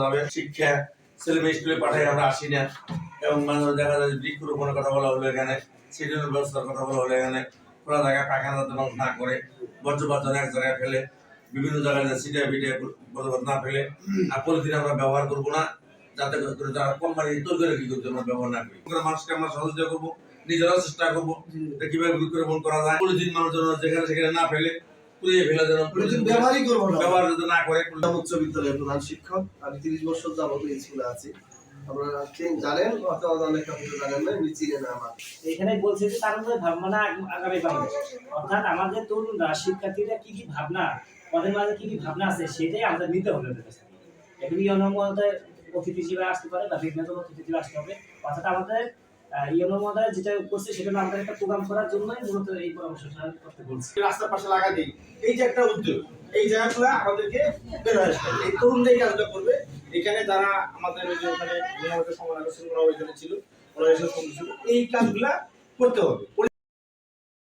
মানে শিক্ষা ছেলে মেয়ে স্কুলে পাঠাই আমরা আসি না। এবং মানুষ দেখা যায় বৃক্ষরোপণের কথা বলা হলো এখানে, সিজনের ব্যবস্থার কথা বলা হলো এখানে। খোলা জায়গায় পায়খানা যেন না করে বর্জ্য বর্জন এক জায়গায় ফেলে, বিভিন্ন জায়গায় সিটে বিটে বর্জ্য না ফেলে। আর পলিথিন আমরা ব্যবহার করব না, যাতে করে যারা কোম্পানি তৈরি করে কি করতে আমরা ব্যবহার না করি। মানুষকে আমরা সহযোগিতা করব। নিজেরাও চেষ্টা করব যে কীভাবে বৃক্ষরোপণ করা যায়। পলিথিন মানুষ যেন যেখানে সেখানে না ফেলে পুড়িয়ে ফেলে যেন পলিথিন ব্যবহারই করব না। ব্যবহার যাতে না করে উচ্চ বিদ্যালয়ের প্রধান শিক্ষক আমি তিরিশ বছর যাবত এই স্কুলে আছি। আপনারা জানেন? অথবা অনেক কিছু জানেন না এমনি চিনে না আমার। এখানে বলছে যে তার মধ্যে ভাবনা আগামী বাংলাদেশ। অর্থাৎ আমাদের তরুণরা শিক্ষার্থীরা কি কি ভাবনা ওদের মাঝে কি কি ভাবনা আছে সেটাই আমাদের নিতে হবে ওদের কাছে। অতিথি হিসেবে আসতে পারে বা বিভিন্ন অতিথি হিসেবে আসতে হবে। অর্থাৎ আমাদের যেটা করছে সেটা একটা প্রোগ্রাম করার জন্যই মূলত এই পরামর্শটা করতে বলছি। রাস্তার পাশে লাগা দিই। এই যে একটা উদ্যোগ, এই জায়গাগুলো আমাদেরকে বের হয়ে আসতে। এই কাজটা করবে। এখানে যারা আমাদের ওই যে ওখানে ওইখানে ছিল ওরা এই কাজগুলা করতে হবে।